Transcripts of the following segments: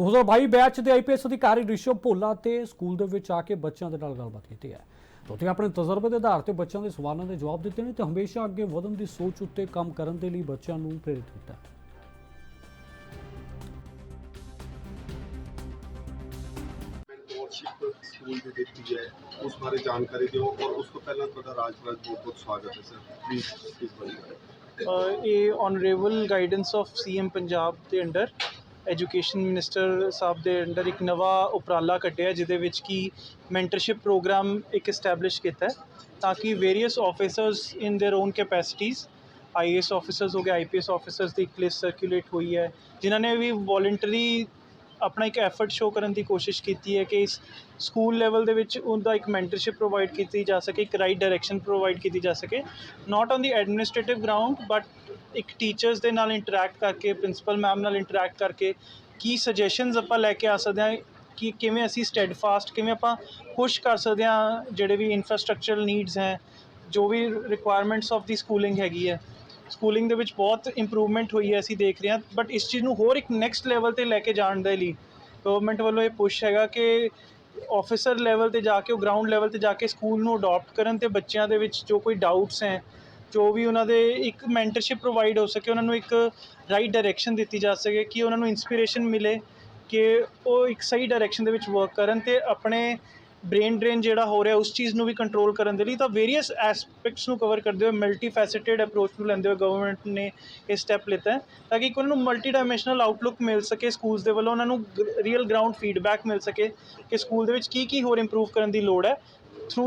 2022 batch ਦੇ IPS ਅਧਿਕਾਰੀ ਰਿਸ਼ਵ ਭੋਲਾ ਤੇ ਸਕੂਲ ਦੇ ਵਿੱਚ ਆ ਕੇ ਬੱਚਿਆਂ ਦੇ ਨਾਲ ਗੱਲਬਾਤ ਕੀਤੀ ਹੈ। ਤੇ ਉੱਥੇ ਆਪਣੇ ਤਜਰਬੇ ਦੇ ਆਧਾਰ ਤੇ ਬੱਚਿਆਂ ਦੇ ਸਵਾਲਾਂ ਦੇ ਜਵਾਬ ਦਿੱਤੇ ਨੇ ਤੇ ਹਮੇਸ਼ਾ ਅੱਗੇ ਵਧਣ ਦੀ ਸੋਚ ਉੱਤੇ ਕੰਮ ਕਰਨ ਦੇ ਲਈ ਬੱਚਿਆਂ ਨੂੰ ਪ੍ਰੇਰਿਤ ਕੀਤਾ ਮੈਂਟੋਰਸ਼ਿਪ ਸਕੂਲ ਦੀ ਦਿੱਤੀ ਹੈ ਉਸ ਬਾਰੇ ਜਾਣਕਾਰੀ ਦਿਓ ਔਰ ਉਸ ਤੋਂ ਪਹਿਲਾਂ ਤੁਹਾਡਾ ਰਾਜ ਰਾਜ ਬਹੁਤ ਬਹੁਤ ਸਵਾਗਤ ਹੈ ਸਰ ਪਲੀਜ਼ ਇਸ ਬਾਰੇ। ਅ, ਇਹ honourable guidance of CM Punjab ਦੇ ਅੰਡਰ ਐਜੂਕੇਸ਼ਨ ਮਿਨਿਸਟਰ ਸਾਹਿਬ ਦੇ ਅੰਡਰ ਇੱਕ ਨਵਾਂ ਉਪਰਾਲਾ ਕੱਢਿਆ ਜਿਹਦੇ ਵਿੱਚ ਕੀ ਮੈਂਟਰਸ਼ਿਪ ਪ੍ਰੋਗਰਾਮ ਇੱਕ ਐਸਟੈਬਲਿਸ਼ ਕੀਤਾ ਹੈ ਤਾਂ ਕਿ various officers in their own capacities IAS officers ਹੋ ਗਏ ਆਈਪੀਐਸ ਆਫੀਸਰਸ ਦੀ ਇੱਕ ਲਿਸਟ ਸਰਕੂਲੇਟ ਹੋਈ ਹੈ ਜਿਨ੍ਹਾਂ ਨੇ ਵੀ ਵੋਲੰਟਰੀ ਆਪਣਾ ਇੱਕ ਐਫਰਟ ਸ਼ੋ ਕਰਨ ਦੀ ਕੋਸ਼ਿਸ਼ ਕੀਤੀ ਹੈ ਕਿ ਇਸ ਸਕੂਲ ਲੈਵਲ ਦੇ ਵਿੱਚ ਉਹਦਾ ਇੱਕ ਮੈਂਟਰਸ਼ਿਪ ਪ੍ਰੋਵਾਈਡ ਕੀਤੀ ਜਾ ਸਕੇ ਇੱਕ ਰਾਈਟ ਡਾਇਰੈਕਸ਼ਨ ਪ੍ਰੋਵਾਈਡ ਕੀਤੀ ਜਾ ਸਕੇ not on the administrative ground but ਇੱਕ ਟੀਚਰਸ ਦੇ ਨਾਲ ਇੰਟਰੈਕਟ ਕਰਕੇ ਪ੍ਰਿੰਸੀਪਲ ਮੈਮ ਨਾਲ ਇੰਟਰੈਕਟ ਕਰਕੇ ਕੀ ਸੁਜੈਸ਼ਨਸ ਆਪਾਂ ਲੈ ਕੇ ਆ ਸਕਦੇ ਹਾਂ, ਕਿ ਕਿਵੇਂ ਅਸੀਂ ਸਟੈਡਫਾਸਟ ਕਿਵੇਂ ਆਪਾਂ ਪੁਸ਼ ਕਰ ਸਕਦੇ ਹਾਂ ਜਿਹੜੇ ਵੀ ਇਨਫਰਾਸਟ੍ਰਕਚਰਲ ਨੀਡਸ ਹੈ, ਜੋ ਵੀ ਰਿਕੁਆਇਰਮੈਂਟਸ ਆਫ ਦੀ ਸਕੂਲਿੰਗ ਹੈਗੀ ਹੈ। ਸਕੂਲਿੰਗ ਦੇ ਵਿੱਚ ਬਹੁਤ ਇੰਪਰੂਵਮੈਂਟ ਹੋਈ ਹੈ, ਅਸੀਂ ਦੇਖ ਰਹੇ ਹਾਂ ਬਟ ਇਸ ਚੀਜ਼ ਨੂੰ ਹੋਰ ਇੱਕ ਨੈਕਸਟ ਲੈਵਲ ਤੇ ਲੈ ਕੇ ਜਾਣ ਦੇ ਲਈ ਗਵਰਨਮੈਂਟ ਵੱਲੋਂ ਇਹ ਪੁਸ਼ ਹੈਗਾ ਕਿ ਆਫੀਸਰ ਲੈਵਲ ਤੇ ਜਾ ਕੇ, ਉਹ ਗਰਾਊਂਡ ਲੈਵਲ ਤੇ ਜਾ ਕੇ ਸਕੂਲ ਨੂੰ ਅਡਾਪਟ ਕਰਨ ਤੇ ਬੱਚਿਆਂ ਦੇ ਵਿੱਚ ਜੋ ਕੋਈ ਡਾਊਟਸ ਹੈ ਜੋ ਵੀ ਉਹਨਾਂ ਦੇ ਇੱਕ ਮੈਂਟਰਸ਼ਿਪ ਪ੍ਰੋਵਾਈਡ ਹੋ ਸਕੇ, ਉਹਨਾਂ ਨੂੰ ਇੱਕ ਰਾਈਟ ਡਾਇਰੈਕਸ਼ਨ ਦਿੱਤੀ ਜਾ ਸਕੇ, ਕਿ ਉਹਨਾਂ ਨੂੰ ਇਨਸਪੀਰੇਸ਼ਨ ਮਿਲੇ, ਕਿ ਉਹ ਇੱਕ ਸਹੀ ਡਾਇਰੈਕਸ਼ਨ ਦੇ ਵਿੱਚ ਵਰਕ ਕਰਨ ਤੇ ਆਪਣੇ ਬ੍ਰੇਨ ਡਰੇਨ ਜਿਹੜਾ ਹੋ ਰਿਹਾ, ਉਸ ਚੀਜ਼ ਨੂੰ ਵੀ ਕੰਟਰੋਲ ਕਰਨ ਦੇ ਲਈ ਤਾਂ ਵੇਰੀਅਸ ਐਸਪੈਕਟਸ ਨੂੰ ਕਵਰ ਕਰਦੇ ਹੋਏ ਮਲਟੀ ਫੈਸੇਟਡ ਅਪਰੋਚ ਨੂੰ ਲੈਂਦੇ ਹੋਏ ਗਵਰਨਮੈਂਟ ਨੇ ਇਹ ਸਟੈਪ ਲਿੱਤਾ ਹੈ, ਤਾਂ ਕਿ ਉਹਨਾਂ ਨੂੰ ਮਲਟੀ ਡਾਈਮੈਂਸ਼ਨਲ ਆਊਟਲੁੱਕ ਮਿਲ ਸਕੇ ਸਕੂਲਸ ਦੇ ਵੱਲੋਂ, ਉਹਨਾਂ ਨੂੰ ਰੀਅਲ ਗਰਾਊਂਡ ਫੀਡਬੈਕ ਮਿਲ ਸਕੇ ਕਿ ਸਕੂਲ ਦੇ ਵਿੱਚ ਕੀ ਕੀ ਹੋਰ ਇੰਪਰੂਵ ਕਰਨ ਦੀ ਲੋੜ ਹੈ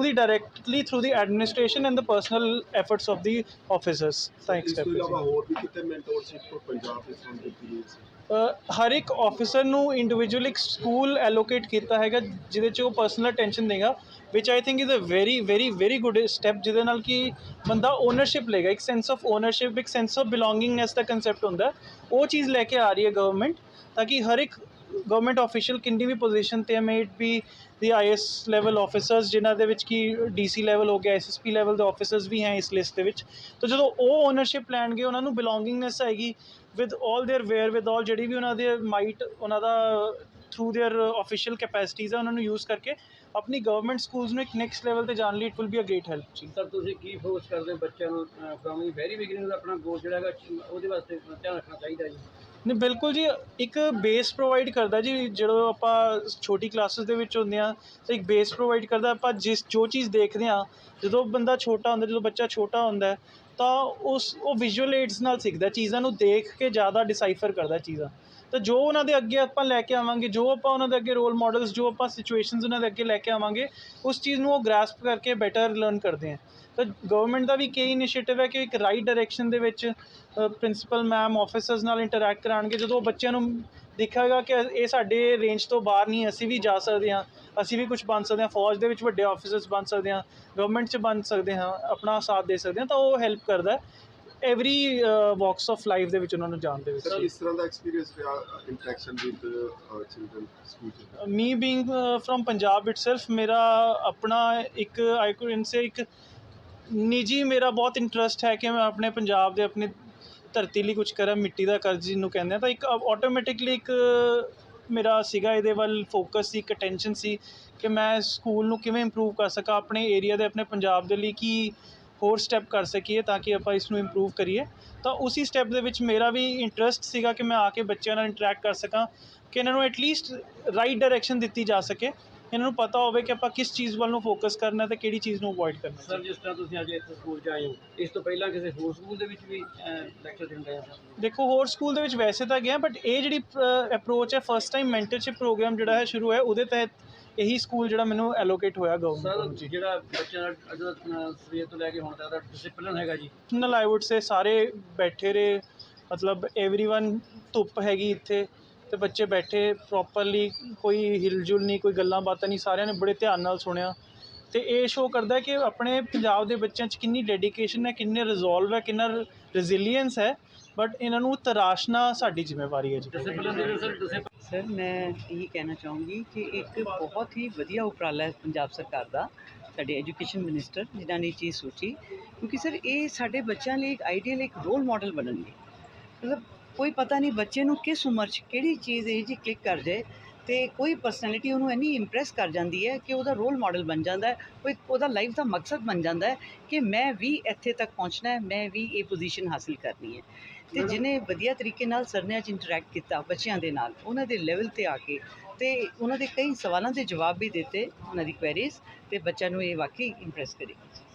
ਦੀ directly through the administration and the personal efforts of the officers ਤਾਂ ਇੱਕ ਇਸ ਤੋਂ ਇਲਾਵਾ ਹੋਰ ਵੀ ਕਿਤੇ ਮੈਂਟੋਰਸ਼ਿਪ ਪੰਜਾਬ ਦੇ ਸੰਬੰਧ ਗਈ ਸੀ ਅ, ਹਰ ਇੱਕ ਆਫੀਸਰ ਨੂੰ ਇੰਡੀਵਿਜੂਅਲ ਇੱਕ ਸਕੂਲ ਐਲੋਕੇਟ ਕੀਤਾ ਹੈਗਾ ਜਿਹਦੇ 'ਚ ਉਹ ਪਰਸਨਲ ਅਟੈਂਸ਼ਨ ਦੇਗਾ which I think is a very very very good step ਜਿਹਦੇ ਨਾਲ ਕਿ ਬੰਦਾ ਓਨਰਸ਼ਿਪ ਲਏਗਾ ਇੱਕ ਸੈਂਸ ਆਫ ਓਨਰਸ਼ਿਪ ਇੱਕ ਸੈਂਸ ਆਫ ਬਿਲੋਂਗਿੰਗਨੈਸ ਦਾ ਕਨਸੈਪਟ ਹੁੰਦਾ। ਹੈ। ਉਹ ਚੀਜ਼ ਲੈ ਕੇ ਆ ਰਹੀ ਹੈ ਗਵਰਨਮੈਂਟ ਤਾਂ ਕਿ ਹਰ ਇੱਕ ਗਵਰਨਮੈਂਟ ਆਫੀਸ਼ੀਅਲ ਕਿੰਨੀ ਵੀ ਪੋਜੀਸ਼ਨ ਤੇ ਹੈ may it be the IAS level officers ਜਿਨ੍ਹਾਂ ਦੇ ਵਿੱਚ ਕੀ ਡੀਸੀ ਲੈਵਲ ਹੋ ਗਿਆ ਐਸਐਸਪੀ ਲੈਵਲ ਦੇ ਆਫੀਸਰਸ ਵੀ ਹੈ ਇਸ ਲਿਸਟ ਦੇ ਵਿੱਚ ਤਾਂ ਜਦੋਂ ਉਹ ਓਨਰਸ਼ਿਪ ਲੈਣਗੇ ਉਹਨਾਂ ਨੂੰ ਬਿਲੋਂਗਿੰਗਨੈਸ ਆਏਗੀ ਵਿਦ 올 देयर ਵੇਅਰ ਵਿਦ 올 ਜਿਹੜੀ ਵੀ ਉਹਨਾਂ ਦੇ ਮਾਈਟ ਉਹਨਾਂ ਦਾ ਥਰੂ देयर ਆਫੀਸ਼ੀਅਲ ਕੈਪੈਸਿਟੀਜ਼ ਆ ਉਹਨਾਂ ਨੂੰ ਯੂਜ਼ ਕਰਕੇ ਆਪਣੀ ਗਵਰਨਮੈਂਟ ਸਕੂਲਸ ਨੂੰ ਇੱਕ ਨੈਕਸਟ ਲੈਵਲ ਤੇ ਜਾਣ ਲਈ it will be a great help ਜੀ ਸਰ ਤੁਸੀਂ ਕੀ ਫੋਰਸ ਕਰਦੇ ਹੋ ਬੱਚਿਆਂ ਨੂੰ ਫਰਮ ਦੀ ਵੈਰੀ ਬਿਗਨਿੰਗ ਦਾ ਆਪਣਾ ਗੋਲ ਜਿਹੜਾ ਹੈਗਾ ਉਹਦੇ ਵਾਸਤੇ ਧਿਆਨ ਰੱਖਣਾ ਚਾਹੀਦਾ ਜੀ ਨਹੀਂ, ਬਿਲਕੁਲ ਜੀ, ਇੱਕ ਬੇਸ ਪ੍ਰੋਵਾਈਡ ਕਰਦਾ ਜੀ, ਜਦੋਂ ਆਪਾਂ ਛੋਟੀ ਕਲਾਸਿਸ ਦੇ ਵਿੱਚ ਹੁੰਦੇ ਆ ਤਾਂ ਇੱਕ ਬੇਸ ਪ੍ਰੋਵਾਈਡ ਕਰਦਾ, ਆਪਾਂ ਜਿਸ, ਜੋ ਚੀਜ਼ ਦੇਖਦੇ ਆ ਜਦੋਂ ਬੰਦਾ ਛੋਟਾ ਹੁੰਦਾ, ਜਦੋਂ ਬੱਚਾ ਛੋਟਾ ਹੁੰਦਾ ਤਾਂ ਉਸ, ਉਹ ਵਿਜ਼ੂਅਲ ਏਡਸ ਨਾਲ ਸਿੱਖਦਾ, ਚੀਜ਼ਾਂ ਨੂੰ ਦੇਖ ਕੇ ਜ਼ਿਆਦਾ ਡਿਸਾਈਫਰ ਕਰਦਾ ਚੀਜ਼ਾਂ। ਤਾਂ ਜੋ ਉਹਨਾਂ ਦੇ ਅੱਗੇ ਆਪਾਂ ਲੈ ਕੇ ਆਵਾਂਗੇ, ਜੋ ਆਪਾਂ ਉਹਨਾਂ ਦੇ ਅੱਗੇ ਰੋਲ ਮਾਡਲਸ ਜੋ ਆਪਾਂ ਸਿਚੁਏਸ਼ਨਸ ਉਹਨਾਂ ਦੇ ਅੱਗੇ ਲੈ ਕੇ ਆਵਾਂਗੇ, ਉਸ ਚੀਜ਼ ਨੂੰ ਉਹ ਗ੍ਰੈਸਪ ਕਰਕੇ ਬੈਟਰ ਲਰਨ ਕਰਦੇ ਆ ਤਾਂ ਗਵਰਨਮੈਂਟ ਦਾ ਵੀ ਕਈ ਇਨੀਸ਼ੀਏਟਿਵ ਹੈ ਕਿ ਇੱਕ ਰਾਈਟ ਡਾਇਰੈਕਸ਼ਨ ਦੇ ਵਿੱਚ ਪ੍ਰਿੰਸੀਪਲ ਮੈਮ ਆਫੀਸਰਸ ਨਾਲ ਇੰਟਰੈਕਟ ਕਰਾਉਣਗੇ। ਜਦੋਂ ਉਹ ਬੱਚਿਆਂ ਨੂੰ ਦਿਖੇਗਾ ਕਿ ਇਹ ਸਾਡੇ ਰੇਂਜ ਤੋਂ ਬਾਹਰ ਨਹੀਂ ਅਸੀਂ ਵੀ ਜਾ ਸਕਦੇ ਹਾਂ। ਅਸੀਂ ਵੀ ਕੁਝ ਬਣ ਸਕਦੇ ਹਾਂ। ਫੌਜ ਦੇ ਵਿੱਚ ਵੱਡੇ ਆਫੀਸਰਸ ਬਣ ਸਕਦੇ ਹਾਂ। ਗਵਰਨਮੈਂਟ 'ਚ ਬਣ ਸਕਦੇ ਹਾਂ। ਆਪਣਾ ਸਾਥ ਦੇ ਸਕਦੇ ਹਾਂ। ਤਾਂ ਉਹ ਹੈਲਪ ਕਰਦਾ ਐਵਰੀ ਵਾਕਸ ਆਫ ਲਾਈਫ ਦੇ ਵਿੱਚ ਉਹਨਾਂ ਨੂੰ ਜਾਣ ਦੇ ਵਿੱਚ। ਸਰ ਇਸ ਤਰ੍ਹਾਂ ਦਾ ਐਕਸਪੀਰੀਅੰਸ ਰਿਹਾ ਇੰਟਰੈਕਸ਼ਨ ਵਿਦ ਚਿਲਡਰਨ ਸਕੂਲ ਚ me being from Punjab itself ਮੇਰਾ ਆਪਣਾ ਇੱਕ ਆਈ ਕੁਡ ਸੇ ਇੱਕ ਨਿੱਜੀ ਮੇਰਾ ਬਹੁਤ ਇੰਟਰਸਟ ਹੈ ਕਿ ਮੈਂ ਆਪਣੇ ਪੰਜਾਬ ਦੇ ਆਪਣੀ ਧਰਤੀ ਲਈ ਕੁਛ ਕਰਾਂ, ਮਿੱਟੀ ਦਾ ਕਰਜ਼ ਜਿਹਨੂੰ ਕਹਿੰਦੇ ਹਾਂ ਤਾਂ ਇੱਕ ਆਟੋਮੈਟਿਕਲੀ ਇੱਕ ਮੇਰਾ ਸੀਗਾ, ਇਹਦੇ ਵੱਲ ਫੋਕਸ ਸੀ, ਇੱਕ ਅਟੈਂਸ਼ਨ ਸੀ ਕਿ ਮੈਂ ਸਕੂਲ ਨੂੰ ਕਿਵੇਂ ਇੰਪਰੂਵ ਕਰ ਸਕਾਂ, ਆਪਣੇ ਏਰੀਆ ਦੇ, ਆਪਣੇ ਪੰਜਾਬ ਦੇ ਲਈ ਕੀ ਹੋਰ ਸਟੈਪ ਕਰ ਸਕੀਏ ਤਾਂ ਕਿ ਆਪਾਂ ਇਸ ਨੂੰ ਇੰਪਰੂਵ ਕਰੀਏ। ਤਾਂ ਉਸੇ ਸਟੈਪ ਦੇ ਵਿੱਚ ਮੇਰਾ ਵੀ ਇੰਟਰਸਟ ਸੀਗਾ ਕਿ ਮੈਂ ਆ ਕੇ ਬੱਚਿਆਂ ਨਾਲ ਇੰਟਰੈਕਟ ਕਰ ਸਕਾਂ, ਕਿ ਇਹਨਾਂ ਨੂੰ ਐਟਲੀਸਟ ਰਾਈਟ ਡਾਇਰੈਕਸ਼ਨ ਦਿੱਤੀ ਜਾ ਸਕੇ। ਇਹਨਾਂ ਨੂੰ ਪਤਾ ਹੋਵੇ ਕਿ ਆਪਾਂ ਕਿਸ ਚੀਜ਼ ਵੱਲ ਨੂੰ ਫੋਕਸ ਕਰਨਾ ਤੇ ਕਿਹੜੀ ਚੀਜ਼ ਨੂੰ ਅਵੋਇਡ ਕਰਨਾ ਸਰ ਜਿਸ ਤਰ੍ਹਾਂ ਤੁਸੀਂ ਅੱਜ ਇੱਥੇ ਸਕੂਲ 'ਚ ਆਏ ਹੋ ਇਸ ਤੋਂ ਪਹਿਲਾਂ ਕਿਸੇ ਹੋਰ ਸਕੂਲ ਦੇ ਵਿੱਚ ਵੀ ਲੈਕਚਰ ਦੇਣ ਗਏ ਸਰ ਦੇਖੋ ਹੋਰ ਸਕੂਲ ਦੇ ਵਿੱਚ ਵੈਸੇ ਤਾਂ ਗਿਆ ਬਟ ਇਹ ਜਿਹੜੀ ਅਪਰੋਚ ਹੈ ਫਸਟ ਟਾਈਮ ਮੈਂਟਰਸ਼ਿਪ ਪ੍ਰੋਗਰਾਮ ਜਿਹੜਾ ਹੈ ਸ਼ੁਰੂ ਹੈ ਉਹਦੇ ਤਹਿਤ ਇਹੀ ਸਕੂਲ ਜਿਹੜਾ ਮੈਨੂੰ ਐਲੋਕੇਟ ਹੋਇਆ ਸਰ ਗਵਰਨਮੈਂਟ ਜੀ ਜਿਹੜਾ ਬੱਚਿਆਂ ਦਾ ਜਿਹੜਾ ਸਵੇਰ ਤੋਂ ਲੈ ਕੇ ਹੁਣ ਤੱਕ ਦਾ ਡਿਸਪਲਿਨ ਹੈਗਾ ਜੀ ਨਾਲ ਆਈ ਵੁੱਡ ਸੇ ਸਾਰੇ ਬੈਠੇ ਰਹੇ ਮਤਲਬ एवरीवन ਧੁੱਪ ਹੈਗੀ ਇੱਥੇ ਅਤੇ ਬੱਚੇ ਬੈਠੇ ਪ੍ਰੋਪਰਲੀ ਕੋਈ ਹਿਲਜੁਲ ਨਹੀਂ, ਕੋਈ ਗੱਲਾਂ ਬਾਤਾਂ ਨਹੀਂ, ਸਾਰਿਆਂ ਨੇ ਬੜੇ ਧਿਆਨ ਨਾਲ ਸੁਣਿਆ। ਅਤੇ ਇਹ ਸ਼ੋਅ ਕਰਦਾ ਕਿ ਆਪਣੇ ਪੰਜਾਬ ਦੇ ਬੱਚਿਆਂ 'ਚ ਕਿੰਨੀ ਡੈਡੀਕੇਸ਼ਨ ਹੈ, ਕਿੰਨੇ ਰਿਜ਼ੋਲਵ ਹੈ, ਕਿੰਨਾ ਰੈਜ਼ਿਲੀਅੰਸ ਹੈ ਬਟ ਇਹਨਾਂ ਨੂੰ ਤਰਾਸ਼ਣਾ ਸਾਡੀ ਜ਼ਿੰਮੇਵਾਰੀ ਹੈ ਜੀ। ਸਰ ਮੈਂ ਇਹੀ ਕਹਿਣਾ ਚਾਹੂੰਗੀ ਕਿ ਇੱਕ ਬਹੁਤ ਹੀ ਵਧੀਆ ਉਪਰਾਲਾ ਹੈ ਪੰਜਾਬ ਸਰਕਾਰ ਦਾ, ਸਾਡੇ ਐਜੂਕੇਸ਼ਨ ਮਿਨਿਸਟਰ ਜਿਨ੍ਹਾਂ ਨੇ ਇਹ ਚੀਜ਼ ਸੋਚੀ। ਕਿਉਂਕਿ ਸਰ ਇਹ ਸਾਡੇ ਬੱਚਿਆਂ ਲਈ ਇੱਕ ਆਈਡੀਅਲ ਇੱਕ ਰੋਲ ਮਾਡਲ ਬਣਨਗੇ। ਮਤਲਬ ਕੋਈ ਪਤਾ ਨਹੀਂ ਬੱਚੇ ਨੂੰ ਕਿਸ ਉਮਰ 'ਚ ਕਿਹੜੀ ਚੀਜ਼ ਇਹ ਜੀ ਕਲਿੱਕ ਕਰ ਜਾਏ ਤੇ ਕੋਈ ਪਰਸਨੈਲਿਟੀ ਉਹਨੂੰ ਇੰਨੀ ਇੰਪ੍ਰੈਸ ਕਰ ਜਾਂਦੀ ਹੈ ਕਿ ਉਹਦਾ ਰੋਲ ਮਾਡਲ ਬਣ ਜਾਂਦਾ ਹੈ ਕੋਈ ਉਹਦਾ ਲਾਈਫ ਦਾ ਮਕਸਦ ਬਣ ਜਾਂਦਾ ਹੈ ਕਿ ਮੈਂ ਵੀ ਇੱਥੇ ਤੱਕ ਪਹੁੰਚਣਾ ਹੈ ਮੈਂ ਵੀ ਇਹ ਪੋਜੀਸ਼ਨ ਹਾਸਿਲ ਕਰਨੀ ਹੈ। ਤੇ ਜਿਹਨੇ ਵਧੀਆ ਤਰੀਕੇ ਨਾਲ ਸਰਨਿਆਂ 'ਚ ਇੰਟਰੈਕਟ ਕੀਤਾ ਬੱਚਿਆਂ ਦੇ ਨਾਲ ਉਹਨਾਂ ਦੇ ਲੈਵਲ ਤੇ ਆ ਕੇ ਤੇ ਉਹਨਾਂ ਦੇ ਕਈ ਸਵਾਲਾਂ ਦੇ ਜਵਾਬ ਵੀ ਦਿੱਤੇ ਉਹਨਾਂ ਦੀ ਕੁਐਰੀਜ਼ ਤੇ ਬੱਚਿਆਂ ਨੂੰ ਇਹ ਵਾਕਈ ਇੰਪ੍ਰੈਸ ਕਰੇਗਾ।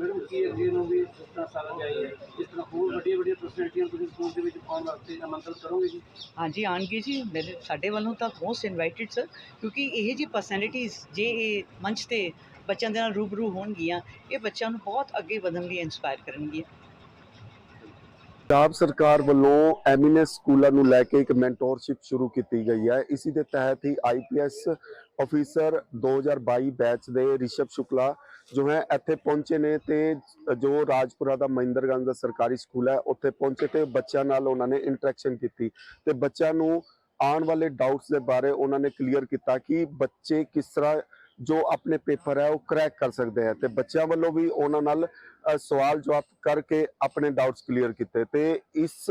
ਮੈਡਮ, ਕੀ ਅੱਗੇ ਨੂੰ ਵੀ ਇਸ ਤਰ੍ਹਾਂ ਸਾਰਾ ਜਾਈ ਹੈ? ਇਸ ਤਰ੍ਹਾਂ ਹੋਰ ਵੱਡੀਆਂ ਵੱਡੀਆਂ ਪਰਸਨੈਲਿਟੀਆਂ ਤੁਸੀਂ ਸਕੂਲ ਦੇ ਵਿੱਚ ਪਾਉਣ ਵਾਸਤੇ ਆਮੰਤਰਿਤ ਕਰੋਗੇ ਜੀ? ਹਾਂਜੀ ਆਉਣਗੇ ਜੀ। ਮੇਰੇ, ਸਾਡੇ ਵੱਲੋਂ ਤਾਂ ਮੋਸਟ ਇਨਵਾਈਟਿਡ ਸਰ ਕਿਉਂਕਿ ਇਹ ਜੀ ਪਰਸਨੈਲਿਟੀਜ਼ ਜੇ ਇਹ ਮੰਚ ਤੇ ਬੱਚਿਆਂ ਦੇ ਨਾਲ ਰੂਬਰੂ ਹੋਣਗੀਆਂ, ਇਹ ਬੱਚਿਆਂ ਨੂੰ ਬਹੁਤ ਅੱਗੇ ਵਧਣ ਲਈ ਇਨਸਪਾਇਰ ਕਰਨਗੀਆਂ। ਪੰਜਾਬ ਸਰਕਾਰ ਵੱਲੋਂ ਐਮੀਨੈਸ ਸਕੂਲਾਂ ਨੂੰ ਲੈ ਕੇ ਇੱਕ ਮੈਂਟੋਰਸ਼ਿਪ ਸ਼ੁਰੂ ਕੀਤੀ ਗਈ ਹੈ। ਇਸੇ ਦੇ ਤਹਿਤ ਹੀ ਆਈਪੀਐਸ ਅਫੀਸਰ 2022 ਬੈਚ ਦੇ ਰਿਸ਼ਵ ਸ਼ੁਕਲਾ ਜੋ ਹੈ ਇੱਥੇ ਪਹੁੰਚੇ ਨੇ ਤੇ ਜੋ ਰਾਜਪੁਰਾ ਦਾ ਮਹਿੰਦਰਗੰਜ ਦਾ ਸਰਕਾਰੀ ਸਕੂਲ ਹੈ, ਉੱਥੇ ਪਹੁੰਚੇ ਤੇ ਬੱਚਿਆਂ ਨਾਲ ਉਹਨਾਂ ਨੇ ਇੰਟਰੈਕਸ਼ਨ ਕੀਤੀ ਤੇ ਬੱਚਿਆਂ ਨੂੰ ਆਉਣ ਵਾਲੇ ਡਾਊਟਸ ਦੇ ਬਾਰੇ ਉਹਨਾਂ ਨੇ ਕਲੀਅਰ ਕੀਤਾ ਕਿ ਬੱਚੇ ਕਿਸ ਤਰ੍ਹਾਂ ਜੋ ਆਪਣੇ ਪੇਪਰ ਹੈ, ਉਹ ਕਰੈਕ ਕਰ ਸਕਦੇ ਹੈ ਤੇ ਬੱਚਿਆਂ ਵੱਲੋਂ ਵੀ ਉਹਨਾਂ ਨਾਲ ਸਵਾਲ ਜਵਾਬ ਕਰਕੇ ਆਪਣੇ ਡਾਊਟਸ ਕਲੀਅਰ ਕੀਤੇ ਤੇ ਇਸ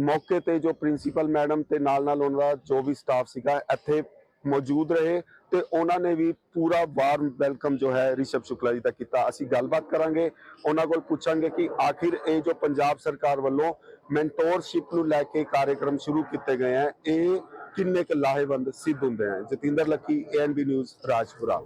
ਮੌਕੇ ਤੇ ਜੋ ਪ੍ਰਿੰਸੀਪਲ ਮੈਡਮ ਤੇ ਨਾਲ ਨਾਲ ਉਹਨਾਂ ਦਾ ਜੋ ਵੀ ਸਟਾਫ ਸੀਗਾ, ਇੱਥੇ ਮੌਜੂਦ ਰਹੇ ਤੇ ਉਹਨਾਂ ਨੇ ਵੀ ਪੂਰਾ ਵਾਰਮ ਵੈਲਕਮ ਜੋ ਹੈ ਰਿਸ਼ਵ ਸ਼ੁਕਲਾ ਜੀ ਦਾ ਕੀਤਾ। ਅਸੀਂ ਗੱਲਬਾਤ ਕਰਾਂਗੇ, ਉਹਨਾਂ ਕੋਲ ਪੁੱਛਾਂਗੇ ਕਿ ਆਖਿਰ ਇਹ ਜੋ ਪੰਜਾਬ ਸਰਕਾਰ ਵੱਲੋਂ ਮੈਂਟੋਰਸ਼ਿਪ ਨੂੰ ਲੈ ਕੇ ਕਾਰਜਕ੍ਰਮ ਸ਼ੁਰੂ ਕੀਤੇ ਗਏ ਹੈ, ਇਹ ਕਿੰਨੇ ਕੁ ਲਾਹੇਵੰਦ ਸਿੱਧ ਹੁੰਦੇ ਹਨ ਜਤਿੰਦਰ ਲੱਕੀ ਏਐਨਬੀ ਨਿਊਜ਼ ਰਾਜਪੁਰਾ।